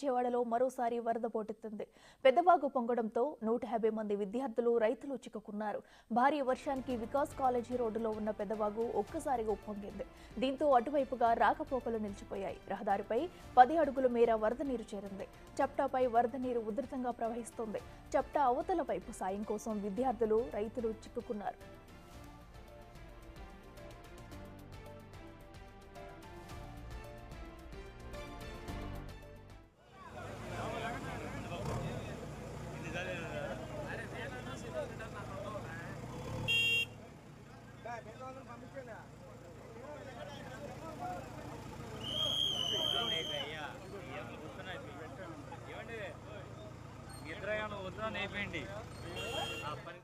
విజయవాడలో మరోసారి వరద పోటెత్తింది. పెద్దవాగు పొంగడంతో నూట యాభై మంది విద్యార్థులు రైతులు చిక్కుకున్నారు. భారీ వర్షానికి వికాస్ కాలేజీ రోడ్డులో ఉన్న పెద్దవాగు ఒక్కసారిగా ఉప్పొంగింది. దీంతో అటువైపుగా రాకపోకలు నిలిచిపోయాయి. రహదారిపై పది అడుగుల మేర వరద నీరు చేరింది. చప్టాపై వరద నీరు ఉధృతంగా ప్రవహిస్తుంది. చప్టా అవతల వైపు సాయం కోసం విద్యార్థులు రైతులు చిక్కుకున్నారు. మాత్రం ఉత్తరం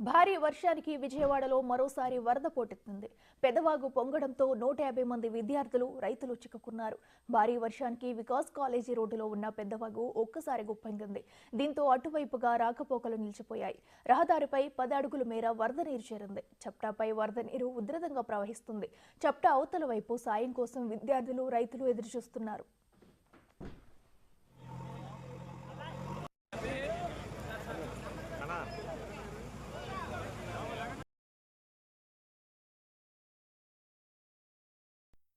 భారీ వర్షానికి విజయవాడలో మరోసారి వరద పోటెత్తింది. పెదవాగు పొంగడంతో నూట యాభై మంది విద్యార్థులు రైతులు చిక్కుకున్నారు. భారీ వర్షానికి వికాస్ కాలేజీ రోడ్డులో ఉన్న పెద్దవాగు ఒక్కసారి గుప్పొంగింది. దీంతో అటువైపుగా రాకపోకలు నిలిచిపోయాయి. రహదారిపై పదడుగుల అడుగుల మేర వరద నీరు చేరింది. చప్టాపై వరద నీరు ఉధృతంగా ప్రవహిస్తుంది. చప్టా అవతల వైపు సాయం కోసం విద్యార్థులు రైతులు ఎదురుచూస్తున్నారు.